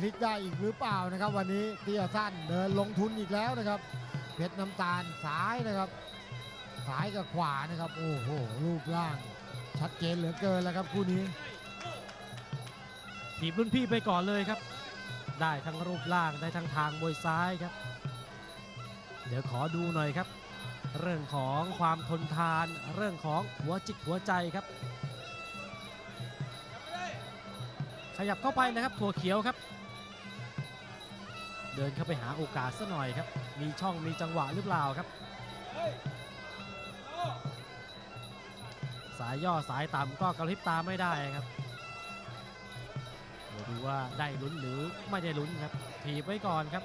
พลิกได้อีกหรือเปล่านะครับ วันนี้เตี้ยสั้นเดินลงทุนอีกแล้วนะครับ เพชรน้ำตาลซ้ายนะครับซ้ายกับขวานะครับ โอ้โหรูปร่าง ชัดเจนเหลือเกินแล้วครับคู่นี้ถีบรุ่นพี่ไปก่อนเลยครับ ได้ทั้งรูปร่างได้ทั้งทางมวยซ้ายครับ เดี๋ยวขอดูหน่อยครับ เรื่องของความทนทาน เรื่องของหัวจิตหัวใจครับ ขยับเข้าไปนะครับถั่วเขียวครับ เดินเข้าไปหาโอกาสซะหน่อยครับ มีช่องมีจังหวะหรือเปล่าครับ สายย่อสายต่ำก็กระพริบตาไม่ได้ครับเดี๋ยวดูว่าได้ลุ้นหรือไม่ได้ลุ้นครับ ถีบไว้ก่อนครับ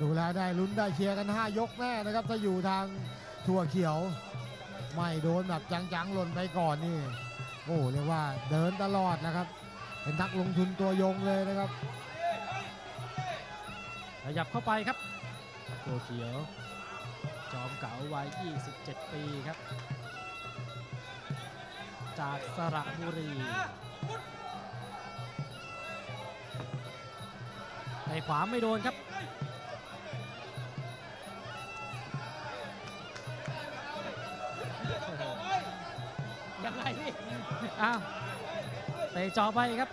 ดูแลได้ลุ้นได้เชียร์กัน 5 ยกแน่นะครับถ้าอยู่ทางถั่วเขียว ไม่โดนแบบจังๆหล่นไปก่อนนี่ โอ้เรียกว่าเดินตลอดนะครับ เป็นนักลงทุนตัวยงเลยนะครับ ขยับเข้าไปครับตัวเขียว จอมเก๋าวัย 27 ปีครับ จากสระบุรีในขวาไม่โดนครับยังไงพี่อ้าวเตะจอไปครับ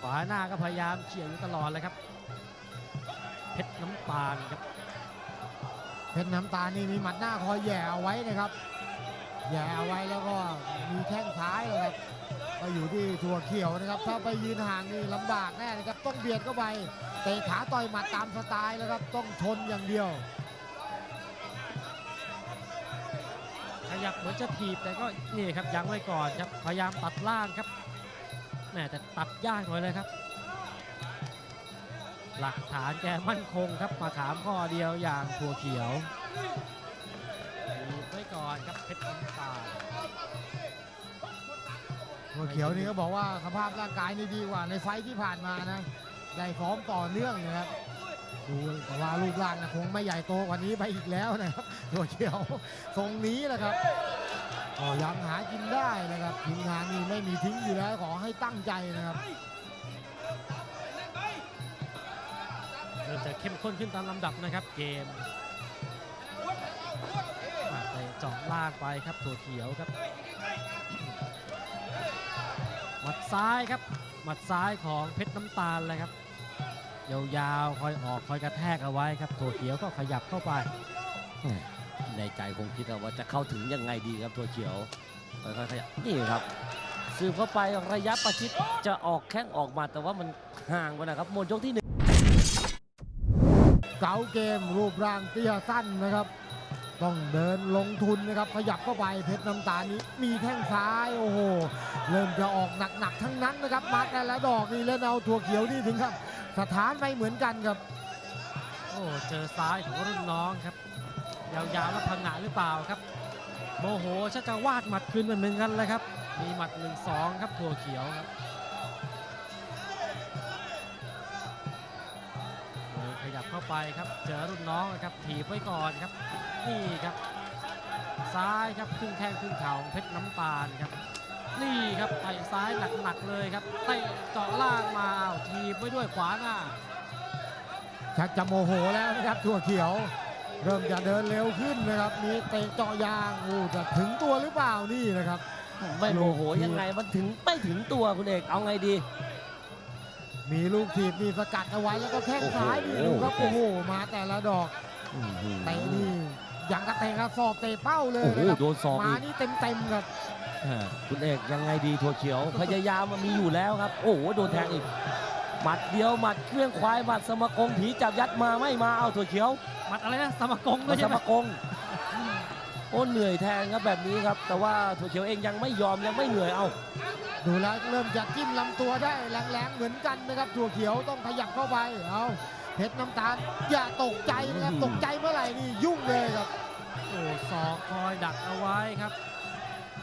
ขวาหน้าก็พยายามเขี่ยอยู่ตลอดเลยครับ เพชรน้ำตาลครับเพชรน้ำตาลนี่มีหมัดหน้าคอยแหย่เอาไว้นะครับแหย่เอาไว้แล้วก็มีแข้งซ้ายนะครับก็อยู่ที่ถั่วเขียวนะครับ ถ้าไปยืนห่างนี่ลำบากแน่นะครับ ต้องเบียดเข้าไปเตะขาต่อยหมัดตามสไตล์แล้วครับ ต้องชนอย่างเดียว ขยับเหมือนจะถีบแต่ก็นี่ครับยังไว้ก่อนครับ พยายามตัดล่างครับแหม่แต่ตัดยากหน่อยเลยครับ หลักฐานแกมั่นคงครับมาขามข้อเดียวอย่างถั่วเขียวถีบไว้ก่อนครับเพชรน้ำตาลถั่วเขียวนี่ก็บอกว่าสภาพร่างกายนี่ดีกว่าในไฟท์ที่ผ่านมานะได้ฟอมต่อเนื่องนะครับดูแต่ว่ารูปร่างนะคงไม่ใหญ่โตกว่านี้ไปอีกแล้วนะครับถั่วเขียวทรงนี้แหละครับก็ยังหากินได้นะครับทีมงานนี่ไม่มีทิ้งอยู่แล้วขอให้ตั้งใจนะครับ ริ่มจะเข้มข้นขึ้นตามลำดับนะครับเกมมาเจาะล่างไปครับถั่วเขียวครับ หมัดซ้ายครับ หมัดซ้ายของเพชรน้ำตาลเลยครับ ยาวๆ คอยออกคอยกระแทกเอาไว้ครับถั่วเขียวก็ขยับเข้าไปในใจคงคิดว่าจะเข้าถึงยังไงดีครับตัวเขียวค่อยๆขยับนี่ครับสืบเข้าไประยะประชิดจะออกแข้งออกมาแต่ว่ามันห่างไปนะครับหมดยกที่หนึ่ง เก๋าเกมรูปร่างเตี้ยสั้นนะครับ ต้องเดินลงทุนนะครับ ขยับเข้าไปเพชรน้ำตาลนี้มีแข้งซ้ายโอ้โหเริ่มจะออกหนักๆทั้งนั้นนะครับมาแต่ละดอกนี่เล่นเอาถั่วเขียวนี่ถึงครับสถานไม่เหมือนกันครับ โอ้เจอซ้ายของรุ่นน้องครับ ยาวๆแล้วพังงะหรือเปล่าครับ โมโหชักจะวาดหมัดคืนเหมือนกันเลยครับ มีหมัด1นสองครับถั่วเขียวครับ ไปครับ เจอรุ่นน้องนะครับถีบไว้ก่อนครับ นี่ครับ ซ้ายครับครึ่งแข้งครึ่งเข่าของเพชรน้ำตาลครับ นี่ครับไต่ซ้ายหนักๆเลยครับเตะเจาะล่างมาอ้าวถีบไว้ด้วยขวาหน้าชักจะโมโหแล้วนะครับถั่วเขียว เริ่มจะเดินเร็วขึ้นนะครับ มีเตะเจาะยางโอ้จะถึงตัวหรือเปล่านี่นะครับ ไม่โมโหยังไงมันถึงไม่ถึงตัวคุณเอกเอาไงดี มีลูกถีบมีสกัดเอาไว้แล้วก็แข้งซ้ายนี่โอ้ดูโหครับโอ้โหมาแต่ละดอกเตะนี่อย่างกระเตะกระสอบเตะเป้าเลยโอ้โหนะครับโดนศอกมาอีกนี่เต็มๆครับอ่าคุณเอกยังไงดีถั่วเขียว พยายามมันมีอยู่แล้วครับ โอ้โหโดนแทงอีกหมัดเดียวหมัดเครื่องควายหมัดสมกงผีจับยัดมาไม่มาเอาถั่วเขียวหมัดอะไรนะสมกงหด้มัวดยสใช่ไหมมกง โอ้เหนื่อยแทงครับแบบนี้ครับ แต่ว่าถั่วเขียวเองยังไม่ยอมยังไม่เหนื่อยเอาดูแล้วเริ่มจะจิ้มลำตัวได้แรงๆเหมือนกันนะครับถั่วเขียวต้องขยับเข้าไปเอาเพชรน้ำตาลอย่าตกใจนะครับตกใจเมื่อไหร่นี่ยุ่งเลยครับโอ้ศอกคอยดักเอาไว้ครับ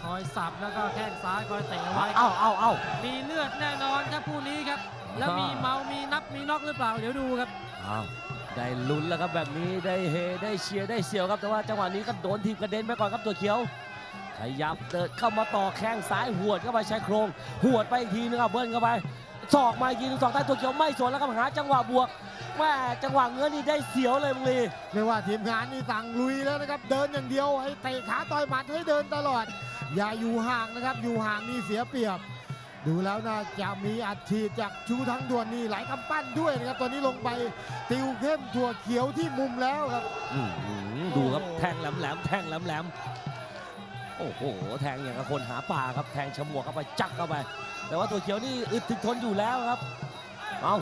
คอยสับแล้วก็แข้งซ้ายคอยเตะเอาไว้คเอารับเอาเอามีเลือดแน่นอนครับคู่นี้ครับ แล้วมีเมา มีนับมีน็อกหรือเปล่าเดี๋ยวดูครับเอา ได้ลุ้นแล้วครับแบบนี้ได้เฮได้เชียร์ได้เสียวครับแต่ว่าจังหวะนี้ก็โดนทีมกระเด็นไปก่อนครับตัวเขียว ขยับเดินเข้ามาต่อแข้งซ้ายหวดเข้าไปชายโครงหวดไปอีกทีนึงเอาเบิ้ลเข้าไปศอกมาอีกทีนึงศอกใต้ตัวเขียวไม่สวนแล้วก็หาจังหวะบวกแม่จังหวะเงื้อนี่ได้เสียวเลยมึงลีเรียกว่าทีมงานนี่สั่งลุยแล้วนะครับเดินอย่างเดียวให้เตะขาต่อยหมัดให้เดินตลอด อย่าอยู่ห่างนะครับอยู่ห่างนี่เสียเปรียบ ดูแล้วน่าจะมีอัดฉีดจากชูทั้งด่วนนี่หลายกำปั้นด้วยนะครับ ตอนนี้ลงไปติวเข้มถั่วเขียวที่มุมแล้วครับ อื้อหือดูครับแทงแหลมๆแทงแหลมๆโอ้โหแทงอย่างกับคนหาปลาครับแทงฉมวกเข้าไปจักเข้าไป แต่ว่าตัวเขียวนี่อึดถึกทนอยู่แล้วครับเอา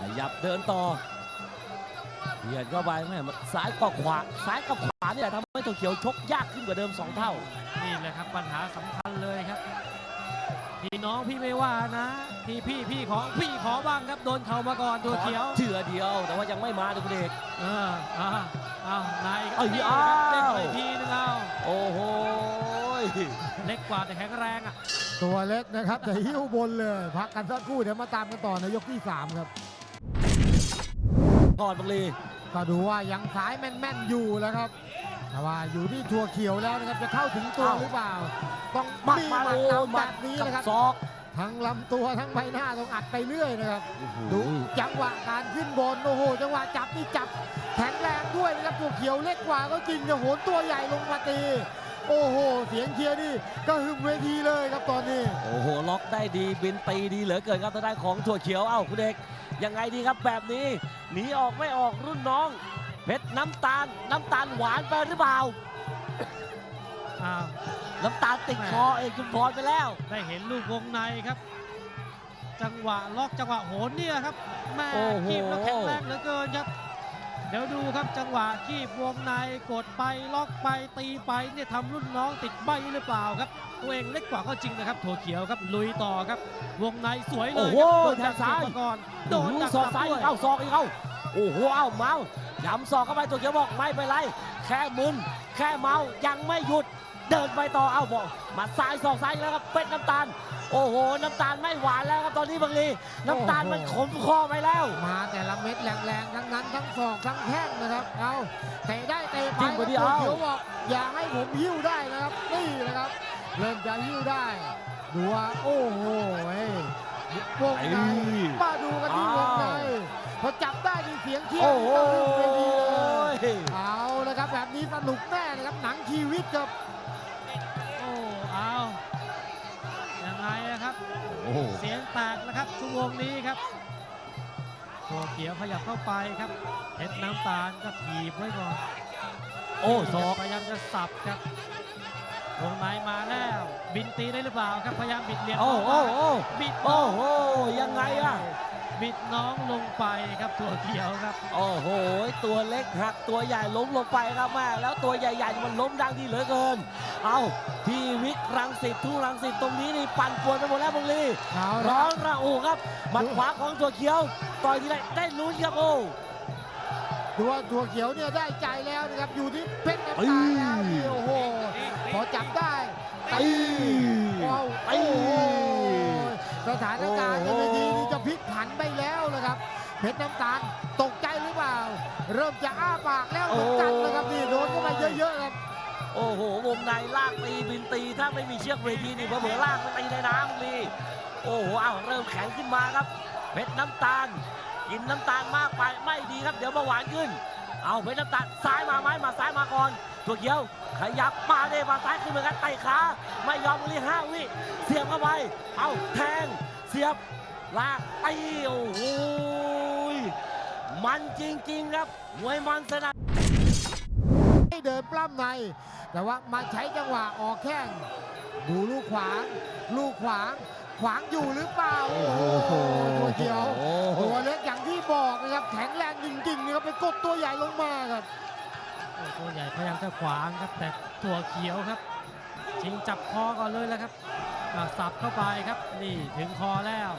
ขยับเดินต่อเบียดเข้าไปแม่มันซ้ายกับขวาซ้ายกับขวาเนี่ยทำให้ตัวเขียวชกยากขึ้นกว่าเดิมสองเท่า นี่แหละครับปัญหาสำคัญเลยครับ พี่น้องพี่ไม่ว่านะพี่พี่พี่ขอพี่ขอบ้างครับโดนเข่ามาก่อนตัวเขียวเถื่อเดียว แต่ว่ายังไม่มาดูคุณเอกเอออ่าอ้าวนายเอ้ยนี่อ้าวครับเล่นไปทีนึงเอาโอ้โหเล็กกว่าแต่แข็งแรงอะตัวเล็กนะครับแต่หิ้วบนเลย พักกันสักครู่เดี๋ยวมาตามกันต่อในยกที่ 3 ครับก่อนบังลีก็ดูว่ายังสายแม่นๆอยู่แล้วครับ แต่ว่าอยู่ที่ถั่วเขียวแล้วนะครับจะเข้าถึงตัวหรือเปล่า ต้องมามีมาหมัดโอ้นำหแบมัดบนี้กับนะครับศอกทั้งลำตัวทั้งใบหน้าต้องอัดไปเรื่อยนะครับโอ้โหดูจังหวะการขึ้นบนโอ้โห จังหวะจับนี่จับแข็งแรงด้วยนะครับตัวเขียวเล็กกว่าก็จริงแต่โหนตัวใหญ่ลงมาตีโอ้โห เสียงเชียร์นี่ก็หึมเวทีเลยครับตอนนี้ โอ้โห ล็อกได้ดีบินตีดีเหลือเกินครับทางด้านของถั่วเขียวเอ้าคุณเอกยังไงดีครับแบบนี้หนีออกไม่ออกรุ่นน้อง เพชรน้ำตาลน้ำตาลหวานไปหรือเปล่าอ้าวน้ำตาลติดคอเอกจุมพรไปแล้ว ได้เห็นลูกวงในครับ จังหวะล็อกจังหวะโหนเนี่ยครับแม่โอ้โห คีบแล้วแข็งแรงเหลือเกินครับ เดี๋ยวดูครับจังหวะคีบวงในกดไปล็อกไปตีไปเนี่ยทำรุ่นน้องติดใบหรือเปล่าครับ ตัวเองเล็กกว่าก็จริงนะครับถั่วเขียวครับลุยต่อครับ วงในสวยเลยครัโอ้โหโดนดักแทงซ้ายเสีบมาก่อนโดนดักศอกซ้ายด้วย เอ้าศอกอีกเอ้าโอ้โหเอ้าเมา ย้ำศอกเข้าไปตัวเขียวบอกไม่เป็นไร แค่มึน แค่เมา ยังไม่หยุด เดินไปต่อ เอ้าบอกหมาซ้ายศอกซ้ายอีกแล้วครับเป็ดน้ำตาล โอ้โห น้ำตาลไม่หวานแล้วครับตอนนี้บางลีน้ำตาลมันขมคอไปแล้ว มาแต่ละเม็ดแรงๆทั้งนั้นทั้งศอกทั้งแข้งนะครับเอาเตะได้เตะไปจิ้มกว่านี้ตัวเอา เขียวบอกอย่าให้ผมหิ้วได้นะครับนี่นะครับ เริ่มจะหิ้วได้ดูว่าโอ้โหเฮ้ยวงในมาดูกันที่วงใน พอจับได้มีเสียงเชียร์โอ้โหก็ขึ้นเวทีเลยเอาละครับแบบนี้สนุกแน่นะครับหนังชีวิตครับโอ้เอายังไงนะครับโอ้โหเสียงแตกนะครับชั่วโมงนี้ครับตัวเขียวขยับเข้าไปครับเพชรน้ำตาลก็ถีบไว้ก่อนโอ้ศอกพยายามจะสับครับวงในมาแล้ว บินตีได้หรือเปล่าครับพยายามบิดเหลี่ยมโอ้โหเข้าโอ้มาโหบิดน้โอ้องโหยังไงอะ บิดน้องลงไปครับตัวเขียวครับโอ้โห ตัวเล็กหักตัวใหญ่ล้มลงไปครับแม่แล้วตัวใหญ่ๆมันล้มดังดีเหลือเกิน เอาพี่วิกรังสิตทุ่งรังสิตตรงนี้นี่ปั่นป่วนไปหมดแล้วบางลีเอาละร้อนระอุครับหมัดขวาของตัวเขียวต่อยทีไรได้ลุ้นครับโอ้ดูว่าตัวเขียวเนี่ยได้ใจแล้วนะครับอยู่ที่เพชรน้ำตาลแล้วนี่โอ้โหพอจับได้ตีว้าวโอ้โห สถานการณ์ในเวทีนี้จะพลิกผันไปแล้วนะครับ เพชรน้ำตาลตกใจหรือเปล่า เริ่มจะอ้าปากแล้วเหมือนกันนะครับนี่โดนเข้าไปเยอะๆครับโอ้โห วงในลากตีบินตี ถ้าไม่มีเชือกเวทีนี่เผื่อๆลากไปตีในน้ำลีโอ้โหอ้าวเริ่มแข็งขึ้นมาครับ เพชรน้ำตาล กินน้ำตาลมากไปไม่ดีครับ เดี๋ยวมาหวานขึ้น เอาเพชรน้ำตาลซ้ายมาไหมมาซ้ายมาก่อน ตัวเขียวขยับมาเด้มาซ้ายขึ้นเหมือนกันไต่ขาไม่ยอมลีห้าวิเสียบเข้าไปเอาแทงเสียบลากตีโอ้โหมันจริงๆครับมวยมันสนานให้เดินปล้ำใน แต่ว่ามาใช้จังหวะออกแข้งดูลูกขวาง ลูกขวาง ขวางอยู่หรือเปล่า โอ้โหตัวเขียวโอ้โหตัวเล็กอย่างที่บอกนะครับแข็งแรงจริงๆนะครับไปกดตัวใหญ่ลงมาครับโอ้ ตัวใหญ่พยายามจะขวางครับแต่ตัวเขียวครับ ชิงจับคอก่อนเลยแล้วครับอ่าสับเข้าไปครับนี่ถึงคอแล้ว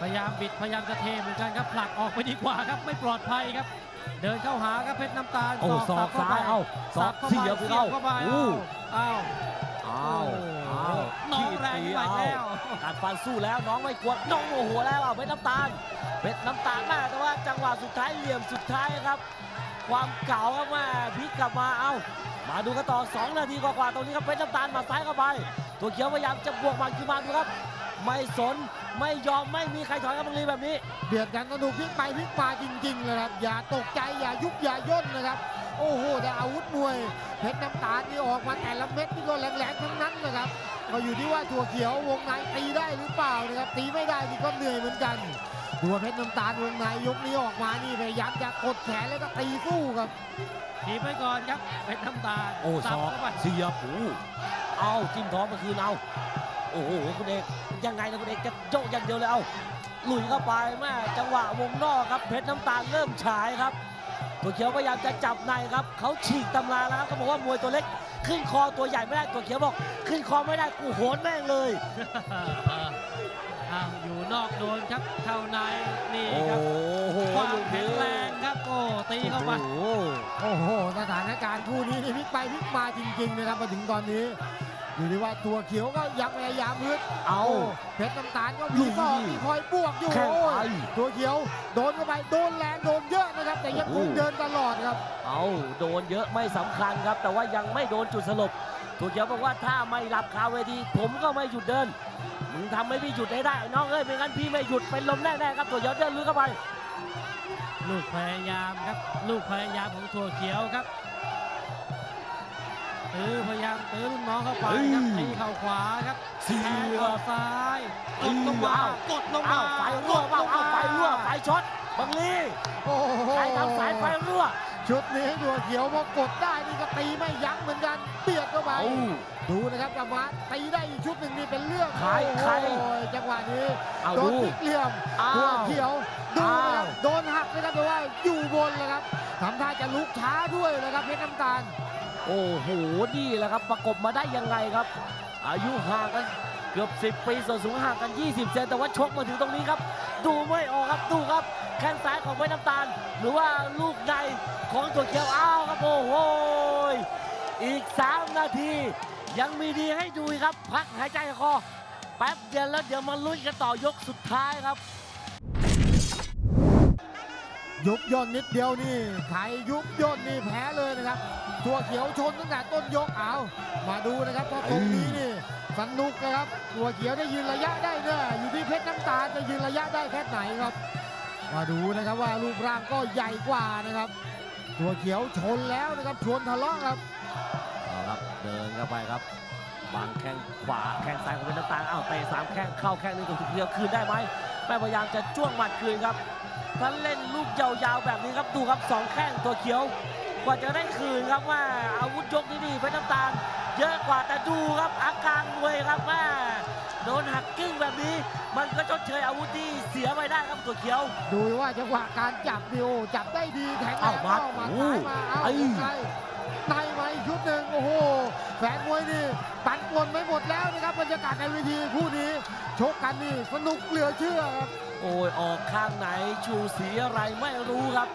พยายามบิดพยายามจะเทเหมือนกันครับผลักออกไปดีกว่าครับไม่ปลอดภัยครับ เดินเข้าหาครับเพชรน้ำตาลโอ้ศอกเข้ซ้ายไปเอาศอสักบเข้าเสีไปยบเสียเข้าบเข้าไปอู้เอาเอาเอาโอ้เออ้าวน้องแรงไปแล้วการฟันสู้แล้วน้องไม่กลัวน้องโมโหแล้วอะเพชรน้ำตาลเพชรน้ำตาลแม่แต่ว่าจังหวะสุดท้ายเหลี่ยมสุดท้ายครับ ความเก่าครับแม่พลิกกลับมาเอามาดูกันต่อ 2 นาทีกว่าๆตรงนี้ครับเพชรน้ำตาลมาซ้ายเข้าไปตัวเขียวพยายามจะบวกมันขึ้นมาดูครับ ไม่สนไม่ยอมไม่มีใครถอยครับบังลีแบบนี้เดือดกันสนุกพลิกไปพลิกมาจริงๆเลยครับอย่าตกใจอย่ายุบอย่าย่นนะครับ โอ้โหแต่อาวุธมวยเพชรน้ำตาลนี่ออกมาแต่ละเม็ดนี่ก็แรงๆทั้งนั้นนะครับก็อยู่ที่ว่าถั่วเขียววงในตีได้หรือเปล่านะครับตีไม่ได้นี่ก็เหนื่อยเหมือนกัน ตัวเพชรน้ำตาลวงในยกนี้ออกมานี่พยายามจะกดแขนแล้วก็ตีสู้ครับทีบไปก่อนครับเป็นน้ำตาลโอ้สัศบอกเข้าไปเสียบโอ้เอาจิ้มท้องมาคืนเอาโอ้โหคุณเอกยังไงนะคุณเอกจะโยกอย่างเดียวเลยเอาหลุยเข้าไปแม่จังหวะวงนอกครับเพชรน้ำตาลเริ่มฉายครับตัวเขียวพยายามจะจับในครับเขาฉีกตำราแล้วครับเขาบอกว่ามวยตัวเล็ก ขึ้นคอตัวใหญ่ไม่ได้ตัวเขียวบอก ขึ้นคอไม่ได้กูโหนแม่งเลย อ้าวอยู่นอกโดนครับเข้าในนี่โอ้ครับโหความลูกแข็นี้งแรงครับโอ้ตีเข้าไป โอ้โหโอ้โห สถานการณ์คู่นี้นี่พลิกไปพลิกมาจริงๆนะครับมาถึงตอนนี้อยู่ที่ว่าตัวเขียวก็ยังพยายามฮึดเอา โอ้เพชรน้ำตาลก็ลุมียศอกมีคอยบวกอยู่แข้งโอ้ไป ยตัวเขียวโดนเข้าไปโดนแรงโดนเยอะนะครับ แต่ยังคโอ้งโหเดินตลอดครับ เอาโดนเยอะไม่สำคัญครับ แต่ว่ายังไม่โดนจุดสลบตัวเขียวบอกว่าถ้าไม่หลับคาเวทีผมก็ไม่หยุดเดิน มึงทำให้พี่หยุดได้ได้น้องเอ้ยไม่งั้นพี่ไม่หยุดเป็นลมแน่ๆครับตัวเขียวเดินลุยเข้าไปลูกพยายามครับ ลูกพยายามของถั่วเขียวครับตื้อพยายามตื้อรุ่นน้องเข้าไปครับเฮ้ยตีเข่าขวาครับเสีแทงยเข่าซ้ายกดลงมาอ้าวกดลงมาอ้าวไฟรั่วเปล่าอ้าวไฟรั่วไฟช็อตบังลีโอ้โหใครทำสายไฟรั่วชุดนี้ตัวเขียวพอกดได้ นี่ก็ตีไม่ยั้งเหมือนกันเบียดเข้าไปเอาดูนะครับจังหวะตีได้อีกชุดหนึ่งนี่เป็นเรื่องใครโอ้โหใครจังหวะนี้เอาโดนดูพลิกเหลี่ยมอ้าตัววเขียวดูนะคอ้ารับวโดนหักนะครับแต่ว่าอยู่บนเลยครับทำท่าจะลุกช้าด้วยนะครับเพชรน้ำตาล โอ้โห นี่แหละครับ ประกบมาได้ยังไงครับ อายุห่างกัน เกือบ 10 ปีส่วนสูงห่างกัน 20 เซนแต่ว่าชกมาถึงตรงนี้ครับ ดูไม่ออกครับดูครับ แข้งซ้ายของเพชรน้ำตาล หรือว่าลูกในของตัวเขียวอ้าวครับโอ้โหอีก 3 นาที ยังมีดีให้ดูครับ พักหายใจคอแป๊บเดียวแล้วเดี๋ยวมาลุ้นกันต่อยกสุดท้ายครับ ยุบย่นนิดเดียวนี่ใครยุบย่นนี่แพ้เลยนะครับตัวเขียวชนตั้งแต่ต้นยกเอามาดูนะครับพราะตรงนี้นี่สนุกนะครับตัวเขียวได้ยืนระยะได้เนี่ยอยู่ที่เพชรน้ำตาจะยืนระยะได้แค่ไหนครับ มาดูนะครับว่ารูปร่างก็ใหญ่กว่านะครับ ตัวเขียวชนแล้วนะครับชวนทะเลาะครับเอาครับเดินเข้าไปครับวางแข้งขวาแข้งซ้ายของเป็นน้ำตาลอ้าวเตะสามแข้งเข้าแข้งหนึงตัวเดียวคืนได้ไหมแม่พยายามจะจ้วงหมัดคืนครับ ถ้าเล่นลูกยาวๆแบบนี้ครับดูครับสองแข้งตัวเขียว กว่าจะได้คืนครับว่าอาวุธยกนี่ดีเพชรน้ำตาล เยอะกว่าแต่ดูครับอาการมวยครับแม่โดนหักกิ้งแบบนี้ มันก็ชดเชยอาวุธที่เสียไปได้ครับตัวเขียว ดูว่าจังหวะการจับดิโอจับได้ดีแข็งแรอ้างวมัดเข้ามาโอ้ซ้ายมาเอาไอ้ในในมาอีก ชุดหนึ่งโอ้โหแฟนมวยนี่ปั่นป่วนไม่หมดแล้วนะครับบรรยากาศในเวทีคู่นี้ชกกันนี่สนุกเหลือเชื่อครับโอ้ยออกข้างไหนชูสีอะไรไม่รู้ครับ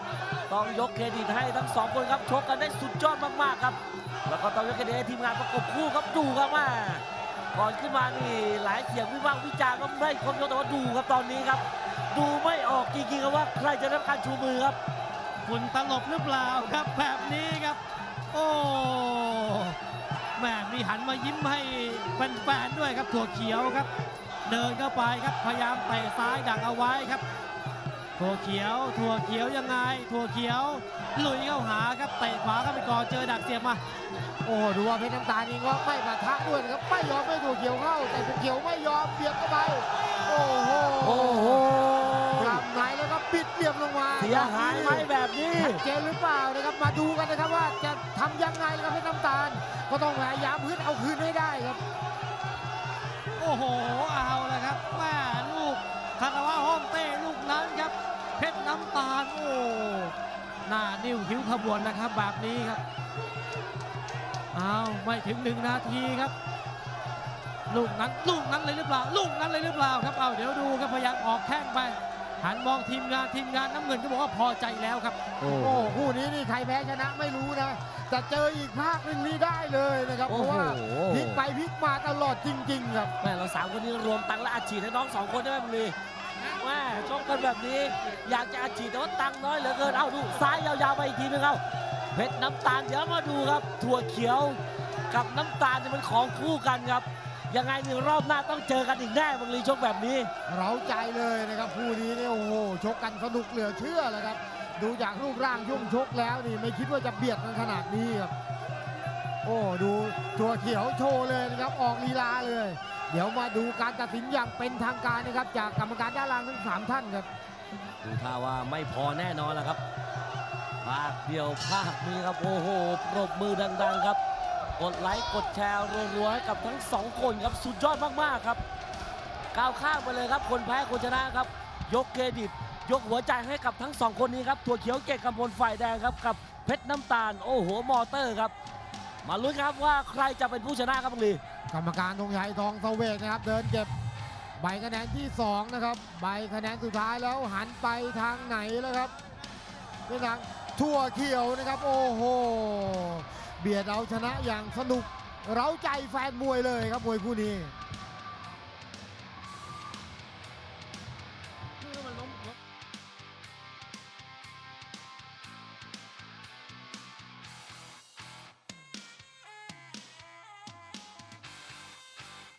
ต้องยกเครดิตให้ทั้งสองคนครับชกกันได้สุดยอดมากๆครับ แล้วก็ต้องยกเครดิตให้ทีมงานประกบคู่ครับดูครับว่าก่อนขึ้นมานี่หลายเสียงวิพากษ์วิจารณ์ว่าไม่ครบยกแต่ว่าดูครับตอนนี้ครับ ดูไม่ออกจริงๆครับว่าใครจะได้รับการชูมือครับ คุณตลบหรือเปล่าครับแบบนี้ครับ โอ้แหม่มีหันมายิ้มให้แฟนๆด้วยครับถั่วเขียวครับ เดินเข้าไปครับพยายามเตะซ้ายดักเอาไว้ครับถั่วเขียว ถั่วเขียวยังไง ถั่วเขียวลุยเข้าหาครับเตะขวาเข้าไปก่อนเจอดักเสียบมา โอ้โหดูว่าเพชรน้ำตาลนี่ก็ไม่ปะทะด้วยนะครับไม่ยอมไม่ถูกเกี่ยวเข้า แต่ถูกเกี่ยวไม่ยอมเบียดเข้าไปโอ้โหโอ้โห เหลี่ยมลงมาเสียหายไหมแบบนี้ชัดเจนหรือเปล่านะครับมาดูกันนะครับว่าจะทำยังไงนะครับเพชรน้ำตาล ก็ต้องพยายามพื้นเอาคืนให้ได้ครับ โอ้โหเอาเลยครับแม่ลูกคาราวะห้องเต้ลูกนั้นครับ เพชรน้ำตาลโอ้หน้านิ้วคิ้วขบวนนะครับแบบนี้ครับเอาไม่ถึงหนึ่งนาทีครับลูกนั้นลูกนั้นเลยหรือเปล่า ลูกนั้นเลยหรือเปล่าครับเอาเดี๋ยวดูครับพยายามออกแข้งไป หันมองทีมงานทีมงานน้ำเงินก็บอกว่าพอใจแล้วครับ โอ้โอ้คู่นี้นี่ใครแพ้ชนะไม่รู้นะ แต่เจออีกภาคหนึ่งนี่ได้เลยนะครับ เพโอ้ราะโหว่าพลิกไปพลิกมาตลอดจริง ๆ ครับแม่เราสามคนนี้รวมตังค์และอัดฉีดให้น้องสองคนได้ไหมบุรีแม่ชกกันแบบนี้อยากจะอัดฉีดแต่ว่าตังค์น้อยเหลือเกินเอาดูซ้ายยาวๆไปอีกทีนึงเอาเพชรน้ำตาลเดี๋ยวมาดูครับ ถั่วเขียวกับน้ำตาลเนี่ยมันของคู่กันครับ ยังไงหนึ่งรอบหน้าต้องเจอกันอีกแน่บางลีชกแบบนี้ เราใจเลยนะครับคู่นี้เนี่ยโอ้โหชกกันสนุกเหลือเชื่อเลยครับ ดูจากรูปร่างยุ่งชกแล้วนี่ไม่คิดว่าจะเบียดกันขนาดนี้ครับโอ้ดูตัวเขียวโชว์เลยนะครับออกลีลาเลย เดี๋ยวมาดูการตัดสินอย่างเป็นทางการนะครับ จากกรรมการด้านล่างทั้งสามท่านครับดูท่าว่าไม่พอแน่นอนแล้วครับภาคเดียวภาคนี้ครับโอ้โหปรบมือดัง ๆ ครับ กดไลค์กดแชร์รัวๆให้กับทั้งสองคนครับสุดยอดมากๆครับก้าวข้ามไปเลยครับคนแพ้คนชนะครับ ยกเครดิต ยกหัวใจให้กับทั้งสองคนนี้ครับถั่วเขียวเกตกำพลฝ่ายแดงครับกับเพชรน้ำตาลโอ้โหมอเตอร์ครับ มาลุ้นครับว่าใครจะเป็นผู้ชนะครับบังลีกรรมการธงชัยทองเสวกนะครับ เดินเก็บใบคะแนนที่ 2 นะครับ ใบคะแนนสุดท้ายแล้วหันไปทางไหนแล้วครับเป็นทางทั่วเขียวนะครับ โอ้โห เบียดเอาชนะอย่างสนุก เร้าใจแฟนมวยเลยครับมวยคู่นี้